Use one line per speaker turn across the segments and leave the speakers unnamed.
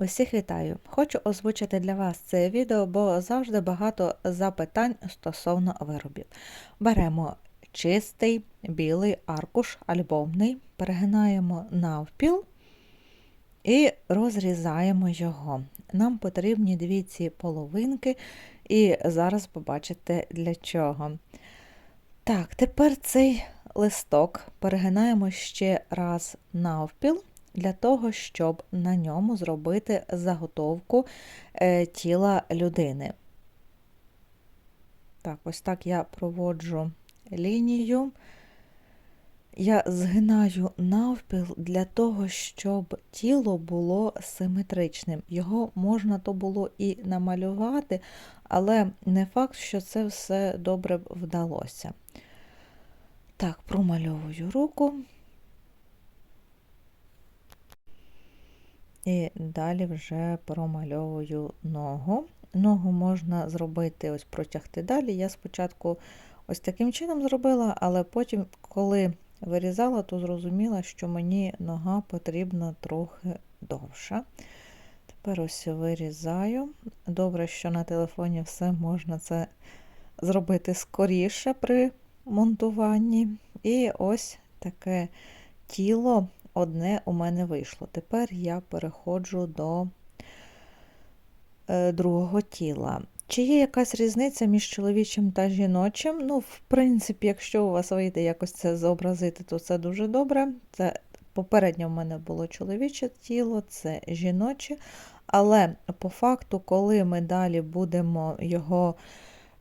Усіх вітаю! Хочу озвучити для вас це відео, бо завжди багато запитань стосовно виробів. Беремо чистий білий аркуш альбомний, перегинаємо навпіл і розрізаємо його. Нам потрібні дві ці половинки, і зараз побачите для чого. Так, тепер цей листок перегинаємо ще раз навпіл для того, щоб на ньому зробити заготовку е, тіла людини. Так, ось так я проводжу лінію. Я згинаю навпіл для того, щоб тіло було симетричним. Його можна то було і намалювати, але не факт, що це все добре вдалося. Так, промальовую руку. І далі вже промальовую ногу. Ногу можна зробити, ось протягти далі. Я спочатку ось таким чином зробила, але потім, коли вирізала, то зрозуміла, що мені нога потрібна трохи довша. Тепер ось вирізаю. Добре, що на телефоні все можна це зробити скоріше при монтуванні. І ось таке тіло одне у мене вийшло. Тепер я переходжу до е, другого тіла. Чи є якась різниця між чоловічим та жіночим? Ну, в принципі, якщо у вас вийде якось це зобразити, то це дуже добре. Це Попередньо в мене було чоловіче тіло, це жіноче. Але по факту, коли ми далі будемо його,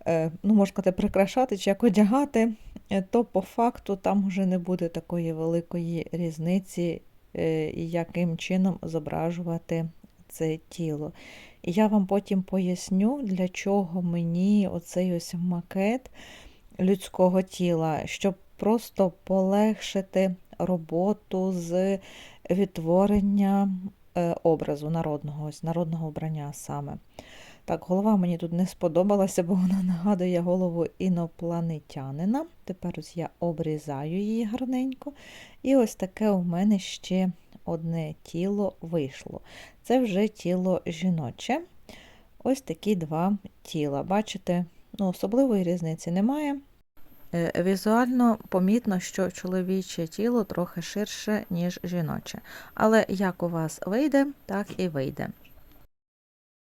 е, ну, можна сказати, прикрашати чи як одягати, то по факту там вже не буде такої великої різниці, е, яким чином зображувати це тіло. І я вам потім поясню, для чого мені оцей ось макет людського тіла, щоб просто полегшити роботу з відтворення е, образу народного, ось народного обрання саме. Так, голова мені тут не сподобалася, бо вона нагадує голову інопланетянина. Тепер ось я обрізаю її гарненько. І ось таке у мене ще одне тіло вийшло. Це вже тіло жіноче. Ось такі два тіла. Бачите, ну, особливої різниці немає. Е, візуально помітно, що чоловіче тіло трохи ширше, ніж жіноче. Але як у вас вийде, так і вийде.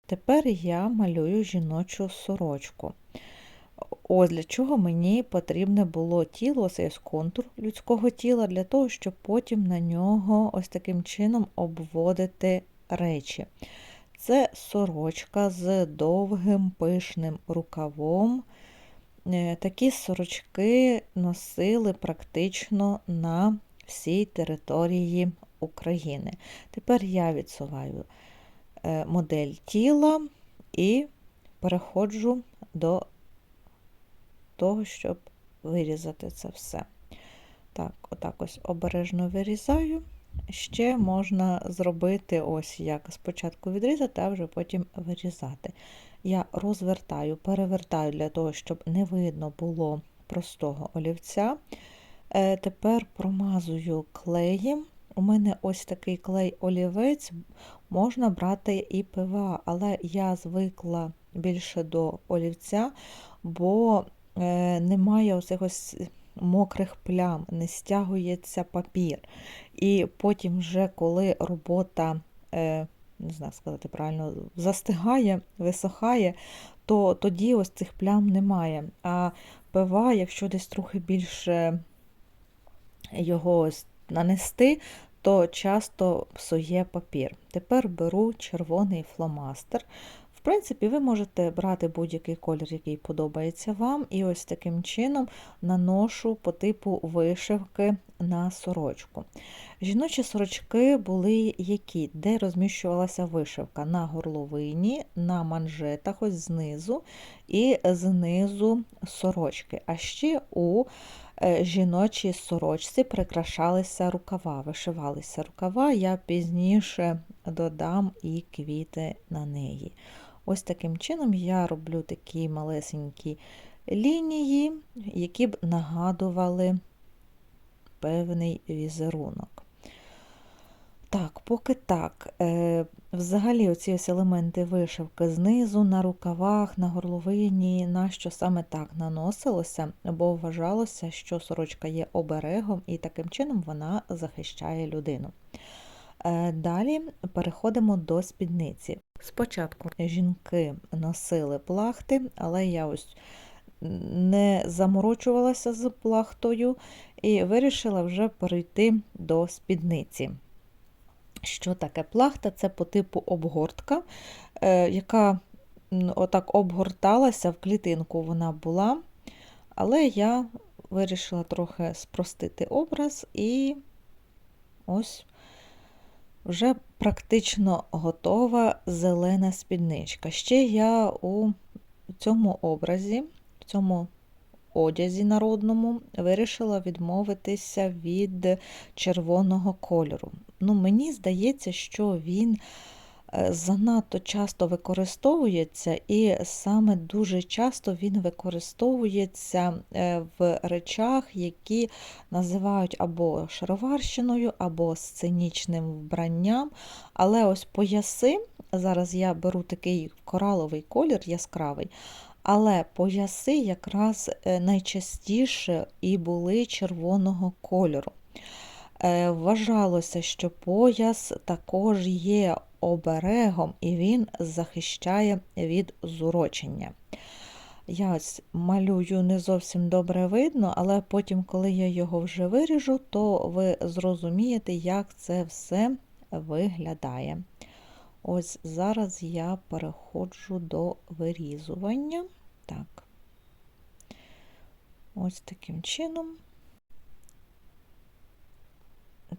Тепер я малюю жіночу сорочку. Ось для чого мені потрібне було тіло, цей контур людського тіла, для того, щоб потім на нього ось таким чином обводити речі. Це сорочка з довгим пишним рукавом. Е, такі сорочки носили практично на всій території України. Тепер я відсуваю модель тіла і переходжу до того, щоб вирізати це все. Так, отак ось обережно вирізаю. Ще можна зробити ось як спочатку відрізати, а вже потім вирізати. Я розвертаю, перевертаю для того, щоб не видно було простого олівця. Е, тепер промазую клеєм у мене ось такий клей-олівець, можна брати і ПВА, але я звикла більше до олівця, бо е, немає ось ось мокрих плям, не стягується папір. І потім, вже коли робота, е, не знаю сказати правильно, застигає, висохає, то тоді ось цих плям немає. А ПВА, якщо десь трохи більше його ось нанести, то часто псує папір. Тепер беру червоний фломастер. В принципі, ви можете брати будь-який колір, який подобається вам, і ось таким чином наношу по типу вишивки на сорочку. Жіночі сорочки були які, де розміщувалася вишивка на горловині, на манжетах, ось знизу і знизу сорочки. А ще у жіночій сорочці прикрашалися рукава, вишивалися рукава, я пізніше додам і квіти на неї. Ось таким чином я роблю такі малесенькі лінії, які б нагадували певний візерунок. Так, поки так. Е, взагалі, оці ось елементи вишивки знизу, на рукавах, на горловині, нащо саме так наносилося, бо вважалося, що сорочка є оберегом і таким чином вона захищає людину. Е, Далі переходимо до спідниці. Спочатку жінки носили плахти, але я ось не заморочувалася з плахтою і вирішила вже перейти до спідниці. Що таке плахта? Це по типу обгортка, е, яка отак обгорталася, в клітинку вона була, але я вирішила трохи спростити образ і ось вже практично готова зелена спідничка. Ще я у цьому образі, в цьому одязі народному вирішила відмовитися від червоного кольору. Ну, Мені здається, що він е, занадто часто використовується, і саме дуже часто він використовується е, в речах, які називають або шароварщиною, або сценічним вбранням. Але ось пояси, зараз я беру такий кораловий колір яскравий. Але пояси якраз е, найчастіше і були червоного кольору. Е, Вважалося, що пояс також є оберегом і він захищає від зурочення. Я ось малюю не зовсім добре видно, але потім, коли я його вже виріжу, то ви зрозумієте, як це все виглядає. Ось зараз я переходжу до вирізування. Ось таким чином.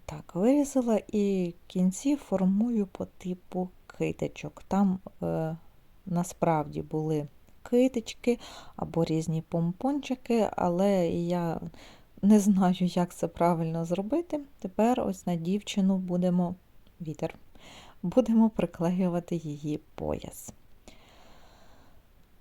Так, вирізала і кінці формую по типу китичок. Там е, насправді були китички або різні помпончики, але я не знаю, як це правильно зробити. Тепер ось на дівчину будемо вітер, будемо приклеювати її пояс.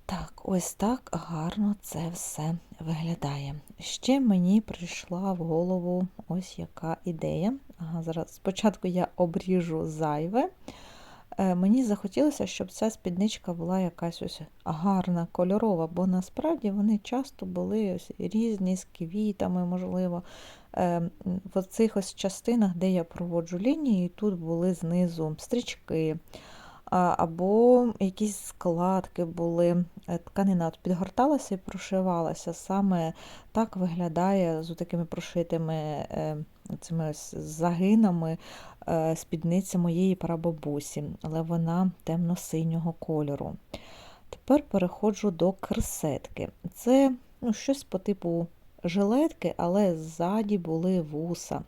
Так, ось так гарно це все виглядає. Ще мені прийшла в голову ось яка ідея. Ага, зараз Спочатку я обріжу зайве. Е, Мені захотілося, щоб ця спідничка була якась ось гарна, кольорова, бо насправді вони часто були ось різні з квітами, можливо. Е, В цих ось частинах, де я проводжу лінії, тут були знизу стрічки або якісь складки були. Е, тканина підгорталася і прошивалася. Саме так виглядає з такими прошитими е, цими загинами е, спідниця моєї прабабусі, але вона темно-синього кольору. Тепер переходжу до керсетки. Це ну, щось по типу жилетки, але ззаді були вуса.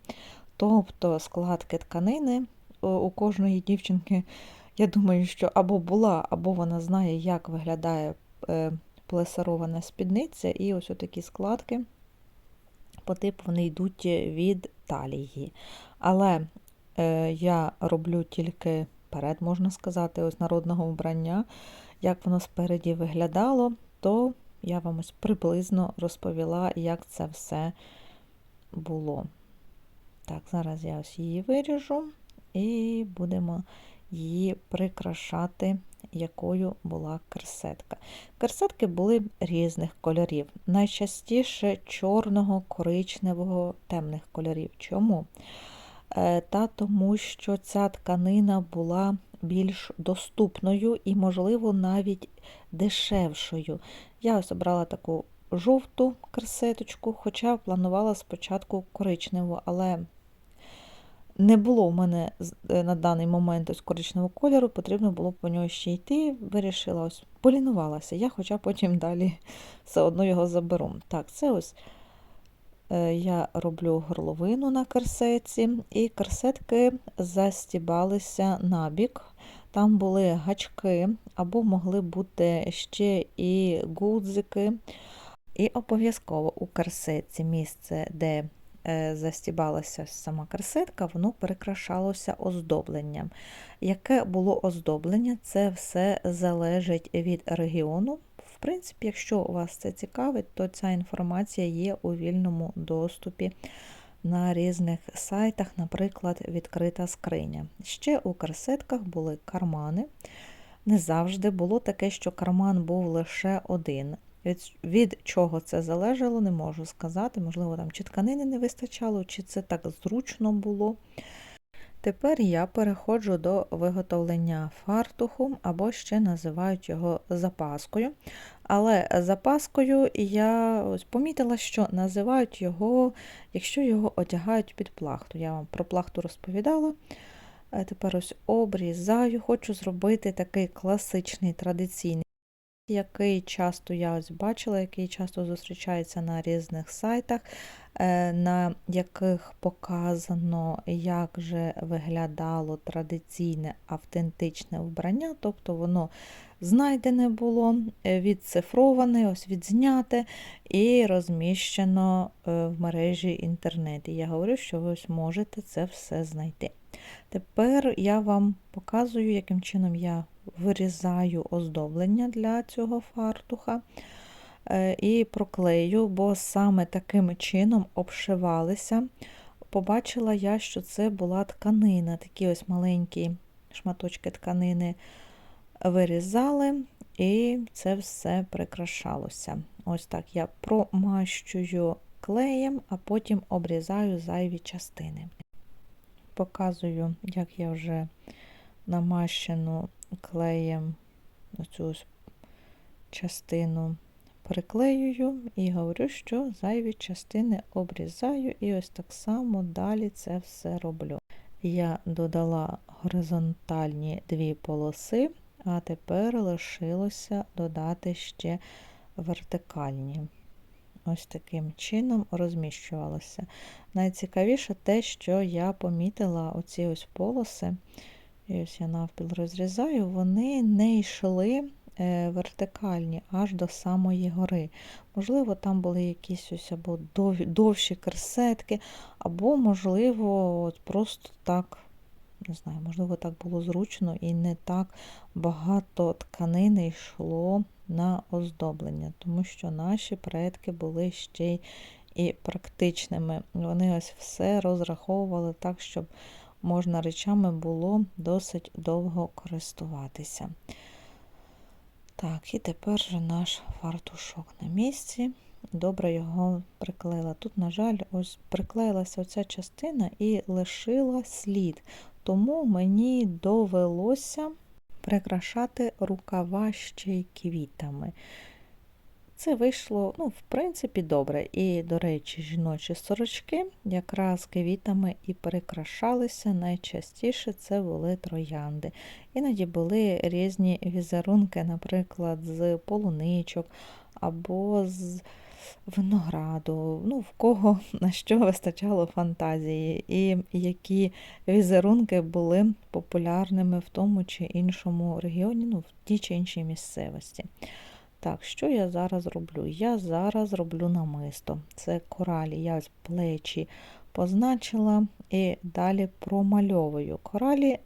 Тобто складки тканини у кожної дівчинки я думаю, що або була, або вона знає, як виглядає е, плесарована спідниця, і ось такі складки по типу вони йдуть від талії. Але е, я роблю тільки перед, можна сказати, ось народного вбрання. Як воно спереді виглядало, то я вам ось приблизно розповіла, як це все було. Так, зараз я ось її виріжу і будемо її прикрашати, якою була керсетка. Керсетки були різних кольорів, найчастіше чорного, коричневого, темних кольорів. Чому? Е, та тому, що ця тканина була більш доступною і, можливо, навіть дешевшою. Я ось обрала таку жовту керсеточку, хоча планувала спочатку коричневу, але не було в мене е, на даний момент ось коричневого кольору, потрібно було по нього ще йти. Вирішила, ось полінувалася я, хоча потім далі все одно його заберу. Так, це ось е, я роблю горловину на керсетці, і керсетки застібалися набік. Там були гачки, або могли бути ще і гудзики. І обов'язково у керсетці місце, де застібалася сама кресетка, воно перекрашалося оздобленням. Яке було оздоблення, це все залежить від регіону. В принципі, якщо вас це цікавить, то ця інформація є у вільному доступі на різних сайтах, наприклад, відкрита скриня. Ще у карсетках були кармани. Не завжди було таке, що карман був лише один. Від, від чого це залежало, не можу сказати. Можливо, там чи тканини не вистачало, чи це так зручно було. Тепер я переходжу до виготовлення фартуху, або ще називають його запаскою. Але запаскою я ось помітила, що називають його, якщо його одягають під плахту. Я вам про плахту розповідала. Е, Тепер ось обрізаю, хочу зробити такий класичний традиційний, який часто я ось бачила, який часто зустрічається на різних сайтах, е, на яких показано, як же виглядало традиційне автентичне вбрання, тобто воно знайдене було, е, відцифроване, ось відзняте і розміщено е, в мережі інтернет. Я говорю, що ви ось можете це все знайти. Тепер я вам показую, яким чином я вирізаю оздоблення для цього фартуха е, і проклею, бо саме таким чином обшивалися. Побачила я, що це була тканина, такі ось маленькі шматочки тканини вирізали, і це все прикрашалося. Ось так я промащую клеєм, а потім обрізаю зайві частини. Показую, як я вже намащену клеєм цю частину приклеюю і говорю, що зайві частини обрізаю, і ось так само далі це все роблю. Я додала горизонтальні дві полоси, а тепер лишилося додати ще вертикальні. Ось таким чином розміщувалося. Найцікавіше те, що я помітила оці ось полоси, і ось я навпіл розрізаю, вони не йшли е, вертикальні аж до самої гори. Можливо, там були якісь ось або довші керсетки, або, можливо, от просто так, не знаю, можливо, так було зручно і не так багато тканини йшло на оздоблення, тому що наші предки були ще й практичними. Вони ось все розраховували так, щоб можна речами було досить довго користуватися. Так, і тепер же наш фартушок на місці. Добре його приклеїла. Тут, на жаль, ось приклеїлася оця частина і лишила слід. Тому мені довелося прикрашати рукава ще й квітами. Це вийшло, ну, в принципі, добре. І, до речі, жіночі сорочки якраз квітами і перекрашалися. Найчастіше це були троянди. Іноді були різні візерунки, наприклад, з полуничок або з винограду, ну, в кого на що вистачало фантазії, і які візерунки були популярними в тому чи іншому регіоні, ну, в тій чи іншій місцевості. Так, що я зараз роблю? Я зараз роблю намисто. Це коралі, я плечі позначила і далі промальовую. Коралі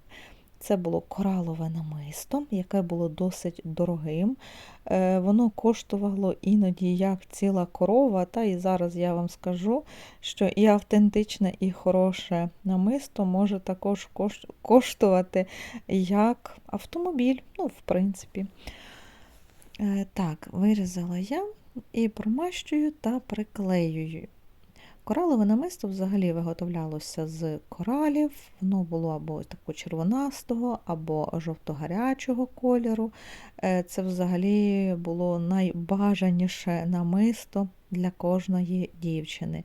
це було коралове намисто, яке було досить дорогим. Е, воно коштувало іноді як ціла корова, та і зараз я вам скажу, що і автентичне, і хороше намисто може також коштувати як автомобіль, ну, в принципі. Е, так, вирізала я і промащую та приклеюю. Коралове намисто взагалі виготовлялося з коралів, воно було або такого червонастого, або жовто-гарячого кольору. Е, це взагалі було найбажаніше намисто для кожної дівчини.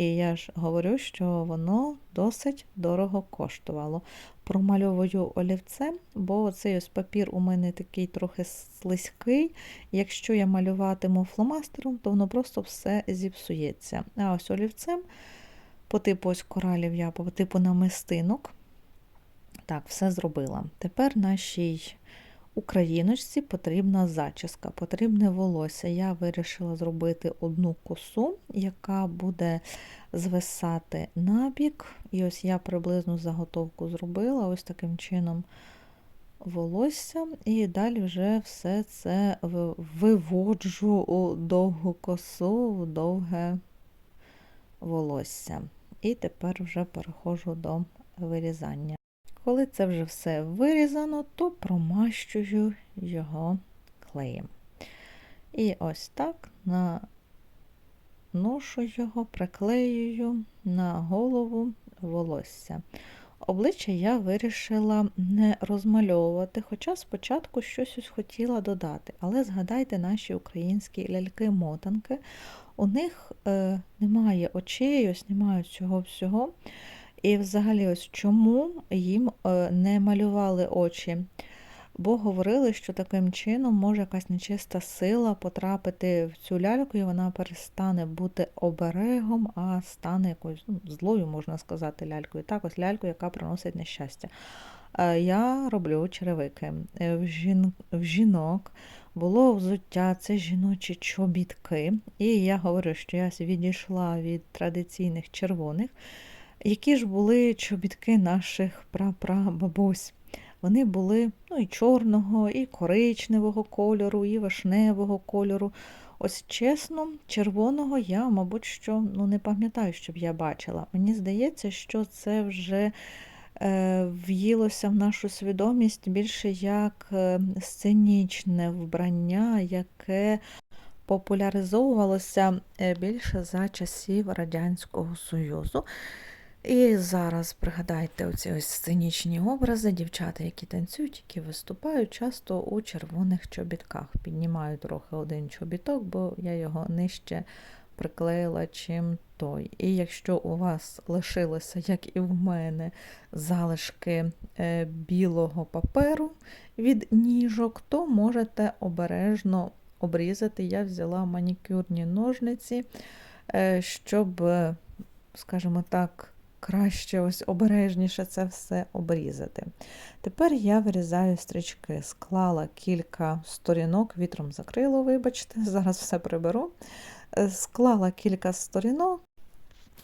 І я ж говорю, що воно досить дорого коштувало. Промальовую олівцем, бо цей ось папір у мене такий трохи слизький. Якщо я малюватиму фломастером, то воно просто все зіпсується. А ось олівцем, по типу ось коралів я, по типу намистинок. Так, все зробила. Тепер нашій Україночці потрібна зачіска, потрібне волосся. Я вирішила зробити одну косу, яка буде звисати на бік. І ось я приблизну заготовку зробила ось таким чином волосся, і далі вже все це виводжу у довгу косу, в довге волосся. і тепер вже переходжу до вирізання. Коли це вже все вирізано, то промащую його клеєм. І ось так наношу його, приклеюю на голову волосся. Обличчя я вирішила не розмальовувати, хоча спочатку щось ось хотіла додати. Але згадайте наші українські ляльки-мотанки. У них е, немає очей, ось немає цього всього. І взагалі, ось чому їм е, не малювали очі? Бо говорили, що таким чином може якась нечиста сила потрапити в цю ляльку, і вона перестане бути оберегом, а стане якоюсь ну, злою, можна сказати, лялькою. Так, ось лялькою, яка приносить нещастя. Е, я роблю черевики. Е, в, жін... в жінок було взуття, це жіночі чобітки. І я говорю, що я відійшла від традиційних червоних. Які ж були чобітки наших прапрабабусь? Вони були ну, і чорного, і коричневого кольору, і вишневого кольору. Ось чесно, червоного я, мабуть, що ну, не пам'ятаю, щоб я бачила. Мені здається, що це вже е, в'їлося в нашу свідомість більше як е, сценічне вбрання, яке популяризовувалося е, більше за часів Радянського Союзу. І зараз пригадайте оці ось сценічні образи, дівчата, які танцюють, які виступають, часто у червоних чобітках. Піднімаю трохи один чобіток, бо я його нижче приклеїла чим той. І якщо у вас лишилося, як і в мене, залишки е, білого паперу від ніжок, то можете обережно обрізати. Я взяла манікюрні ножниці, е, щоб, скажімо так, краще ось обережніше це все обрізати. Тепер я вирізаю стрічки, склала кілька сторінок, вітром закрило, вибачте, зараз все приберу. Е, склала кілька сторінок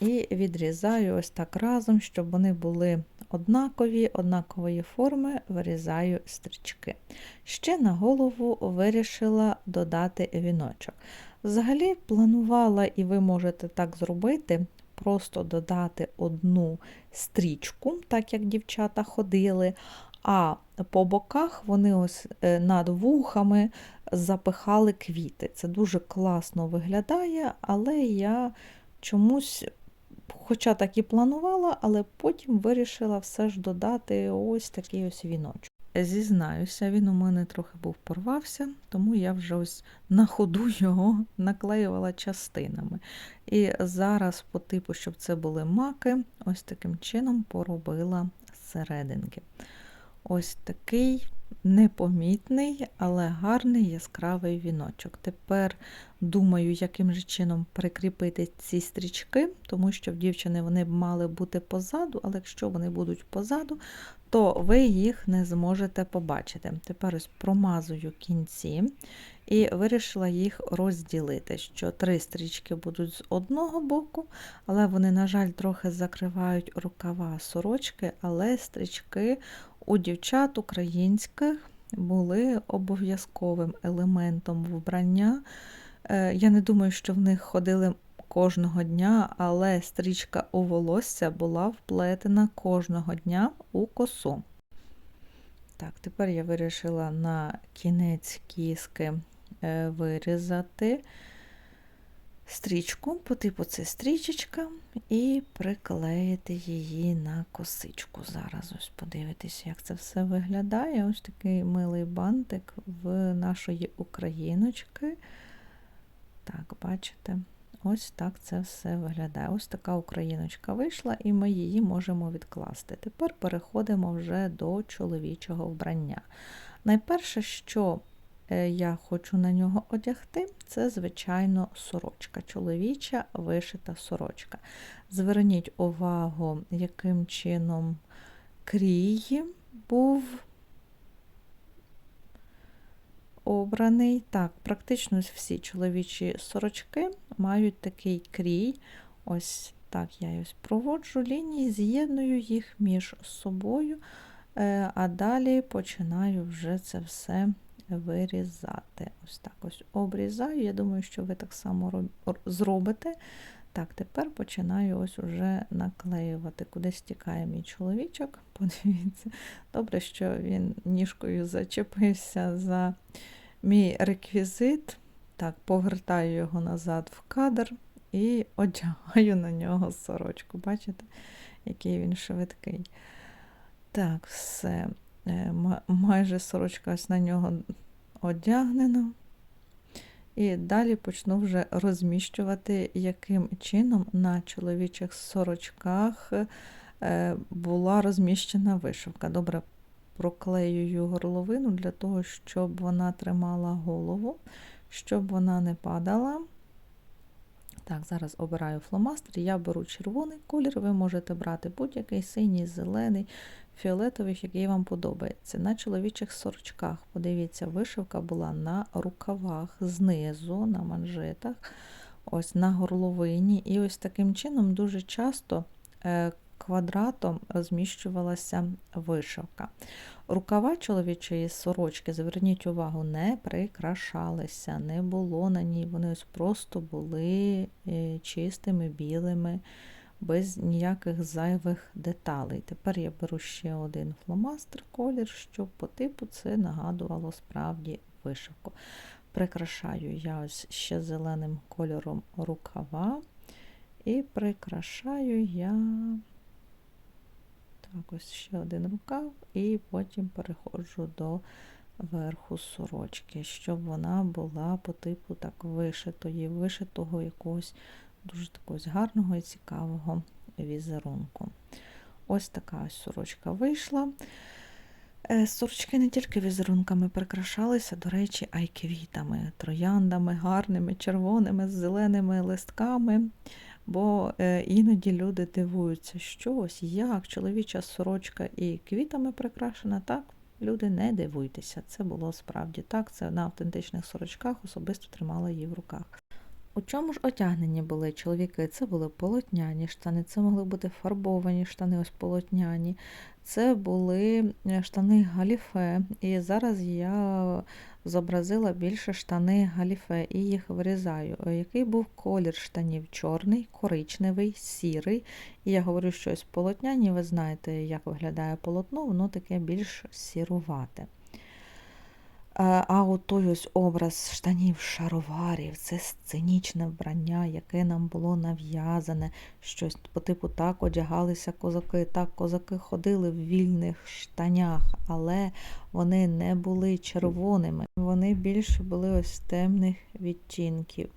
і відрізаю ось так разом, щоб вони були однакові, однакової форми, вирізаю стрічки. Ще на голову вирішила додати віночок. Взагалі планувала, і ви можете так зробити, просто додати одну стрічку, так як дівчата ходили, а по боках вони ось е, над вухами запихали квіти. Це дуже класно виглядає, але я чомусь, хоча так і планувала, але потім вирішила все ж додати ось такий ось віночок. Зізнаюся, він у мене трохи був порвався, тому я вже ось на ходу його наклеювала частинами. І зараз, по типу, щоб це були маки, ось таким чином поробила серединки. Ось такий непомітний, але гарний яскравий віночок. Тепер думаю, яким же чином прикріпити ці стрічки, тому що в дівчини вони мали бути позаду, але якщо вони будуть позаду, то ви їх не зможете побачити. Тепер ось промазую кінці і вирішила їх розділити, що три стрічки будуть з одного боку, але вони, на жаль, трохи закривають рукава сорочки, але стрічки у дівчат українських були обов'язковим елементом вбрання. Е, я не думаю, що в них ходили кожного дня, але стрічка у волосся була вплетена кожного дня у косу. Так, тепер я вирішила на кінець кіски е, вирізати стрічку, по типу це стрічечка, і приклеїти її на косичку. Зараз ось подивитися, як це все виглядає. Ось такий милий бантик в нашої україночки. Так, бачите? Ось так це все виглядає. Ось така україночка вийшла, і ми її можемо відкласти. Тепер переходимо вже до чоловічого вбрання. Найперше, що е, я хочу на нього одягти, це, звичайно, сорочка. Чоловіча вишита сорочка. Зверніть увагу, яким чином крій був обраний. Так, практично всі чоловічі сорочки мають такий крій. Ось так я ось проводжу лінії, з'єдную їх між собою, е, а далі починаю вже це все вирізати. Ось так ось обрізаю. Я думаю, що ви так само зробите. Так, тепер починаю ось уже наклеювати, куди стікає мій чоловічок. Подивіться, добре, що він ніжкою зачепився за мій реквізит. Так, повертаю його назад в кадр і одягаю на нього сорочку. Бачите, який він швидкий. Так, все. Е, майже сорочка ось на нього одягнена. І далі почну вже розміщувати, яким чином на чоловічих сорочках е, була розміщена вишивка. Добре, проклеюю горловину для того, щоб вона тримала голову, щоб вона не падала. Так, зараз обираю фломастер, я беру червоний колір, ви можете брати будь-який синій, зелений, фіолетовий, який вам подобається. На чоловічих сорочках, подивіться, вишивка була на рукавах, знизу, на манжетах, ось на горловині. І ось таким чином дуже часто е, квадратом розміщувалася вишивка. Рукава чоловічої сорочки, зверніть увагу, не прикрашалися, не було на ній, вони ось просто були е, чистими, білими, без ніяких зайвих деталей. Тепер я беру ще один фломастер колір, щоб по типу це нагадувало справді вишивку. Прикрашаю я ось ще зеленим кольором рукава і прикрашаю я так, ось ще один рукав, і потім переходжу до верху сорочки, щоб вона була по типу так вишитої, вишитого якогось дуже такого гарного і цікавого візерунку. Ось така ось сорочка вийшла. Е, сорочки не тільки візерунками прикрашалися, до речі, а й квітами, трояндами, гарними, червоними, з зеленими листками. Бо е, іноді люди дивуються, що ось як чоловіча сорочка і квітами прикрашена, так, люди не дивуйтеся. Це було справді так. Це на автентичних сорочках особисто тримала її в руках. У чому ж одягнені були чоловіки? Це були полотняні штани, це могли бути фарбовані штани, ось полотняні, це були е, штани галіфе. І зараз я зобразила більше штани галіфе і їх вирізаю. Е, який був колір штанів? Чорний, коричневий, сірий. І я говорю, що ось полотняні, ви знаєте, як виглядає полотно, воно таке більш сірувате. А от той ось образ штанів шароварів, це сценічне вбрання, яке нам було нав'язане, щось по типу так одягалися козаки. Так, козаки ходили в вільних штанях, але вони не були червоними, вони більше були ось темних відтінків.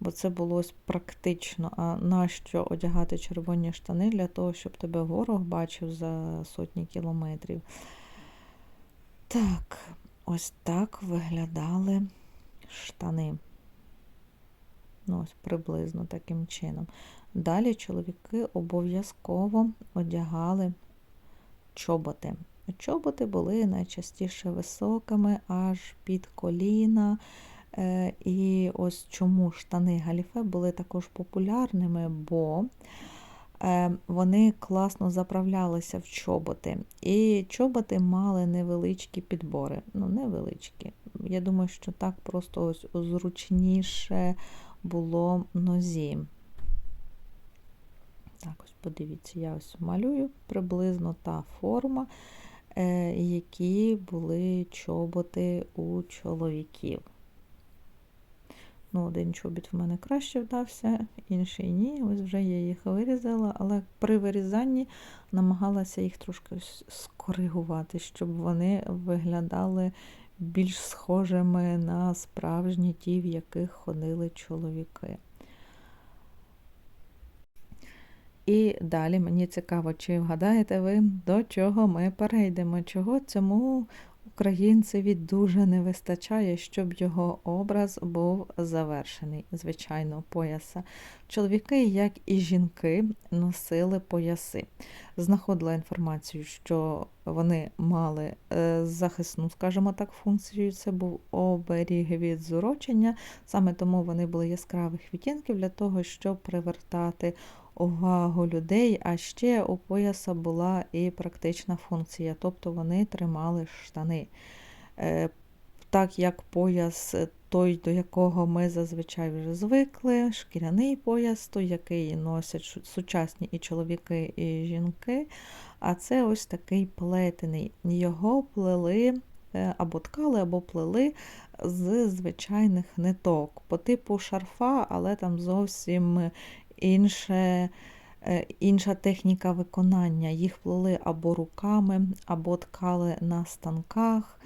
Бо це було ось практично. А нащо одягати червоні штани для того, щоб тебе ворог бачив за сотні кілометрів? Так. Ось так виглядали штани. Ну, ось приблизно таким чином. Далі чоловіки обов'язково одягали чоботи. Чоботи були найчастіше високими, аж під коліна. Е, і ось чому штани галіфе були також популярними, бо вони класно заправлялися в чоботи. І чоботи мали невеличкі підбори. Ну, невеличкі. Я думаю, що так просто ось зручніше було нозі. Так, ось подивіться, я ось малюю приблизно та форма, е, які були чоботи у чоловіків. Ну, Один чобіт в мене краще вдався, інший ні. Ось вже я їх вирізала, але при вирізанні намагалася їх трошки скоригувати, щоб вони виглядали більш схожими на справжні ті, в яких ходили чоловіки. І далі мені цікаво, чи вгадаєте ви, до чого ми перейдемо, чого цьому Українцеві дуже не вистачає, щоб його образ був завершений, звичайно, пояса. Чоловіки, як і жінки, носили пояси. Знаходила інформацію, що вони мали е, захисну, скажімо так, функцію. Це був оберіг від зурочення, саме тому вони були яскравих відтінків для того, щоб привертати увагу людей, а ще у пояса була і практична функція, тобто вони тримали штани. Е, так як пояс е, той, до якого ми зазвичай вже звикли, шкіряний пояс, той, який носять сучасні і чоловіки, і жінки. А це ось такий плетений. Його плели е, або ткали, або плели з звичайних ниток, по типу шарфа, але там зовсім інше. е, Інша техніка виконання. Їх плели або руками, або ткали на станках.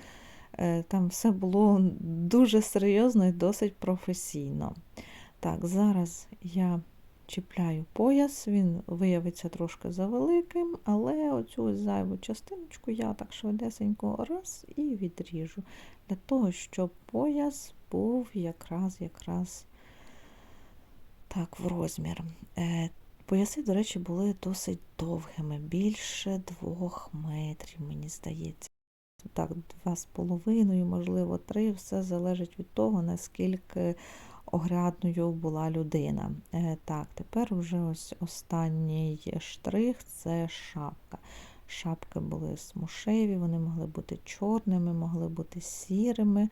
Е, Там все було дуже серйозно і досить професійно. Так, зараз я чіпляю пояс, він виявиться трошки завеликим, але оцю зайву частиночку я так швидесенько раз і відріжу, для того, щоб пояс був якраз якраз так в розмір. Е, Пояси, до речі, були досить довгими, більше двох метрів, мені здається. Так, два з половиною, можливо, три. Все залежить від того, наскільки огрядною була людина. Е, Так, тепер вже ось останній штрих це шапка. Шапки були смушеві, вони могли бути чорними, могли бути сірими.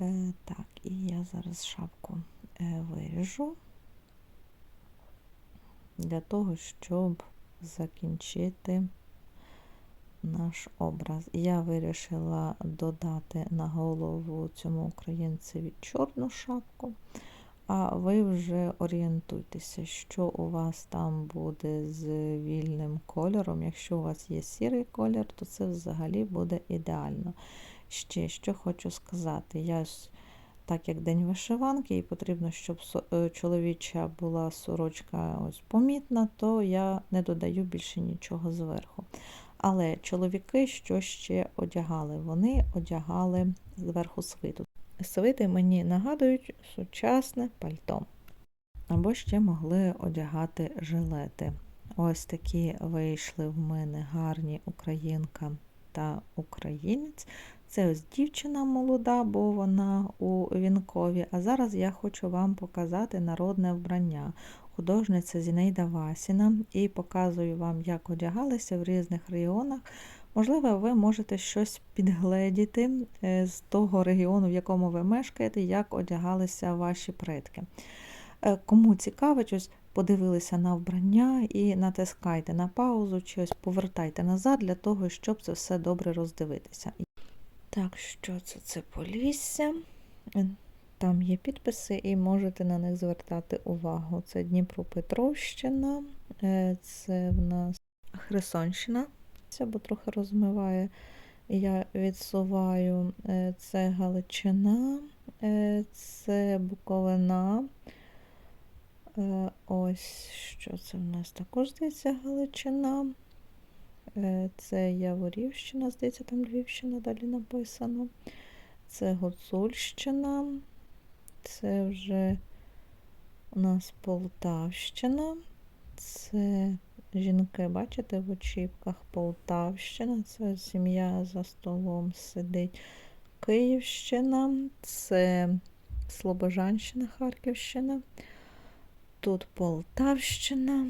Е, Так, і я зараз шапку виріжу для того, щоб закінчити наш образ. Я вирішила додати на голову цьому українцеві чорну шапку, а ви вже орієнтуйтеся, що у вас там буде з вільним кольором. Якщо у вас є сірий колір, то це взагалі буде ідеально. Ще що хочу сказати, я ж так як день вишиванки, і потрібно, щоб е, чоловіча була сорочка ось помітна, то я не додаю більше нічого зверху. Але чоловіки що ще одягали? Вони одягали зверху свиту. Свити мені нагадують сучасне пальто. Або ще могли одягати жилети. Ось такі вийшли в мене гарні українка та українець. Це ось дівчина молода, бо вона у вінкові. А зараз я хочу вам показати народне вбрання. Художниця Зінейда Васіна і показую вам, як одягалися в різних регіонах. Можливо, ви можете щось підгледіти е, з того регіону, в якому ви мешкаєте, як одягалися ваші предки. Е, Кому цікавить, ось подивилися на вбрання і натискайте на паузу, чи ось повертайте назад для того, щоб це все добре роздивитися. Так, що це? Це Полісся. Е, Там є підписи, і можете на них звертати увагу. Це Дніпропетровщина, е, це в нас Херсонщина. Це бо трохи розмиває. Я відсуваю. Е, Це Галичина, це Буковина. Ось що це в нас також здається Галичина. Е, Це Яворівщина, здається, там Львівщина далі написано. Це Гуцульщина. Це вже у нас Полтавщина. Це жінки, бачите, в очіпках Полтавщина. Це сім'я за столом сидить. Київщина, це Слобожанщина, Харківщина. Тут Полтавщина.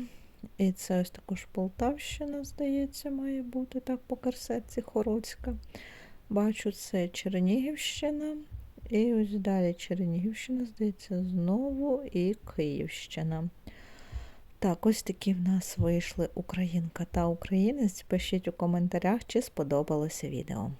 І це ось також Полтавщина, здається, має бути так по карсетці Хорольська. Бачу, це Чернігівщина. І ось далі Чернігівщина, здається, знову і Київщина. Так, ось такі в нас вийшли Українка та Українець. Пишіть у коментарях, чи сподобалося відео.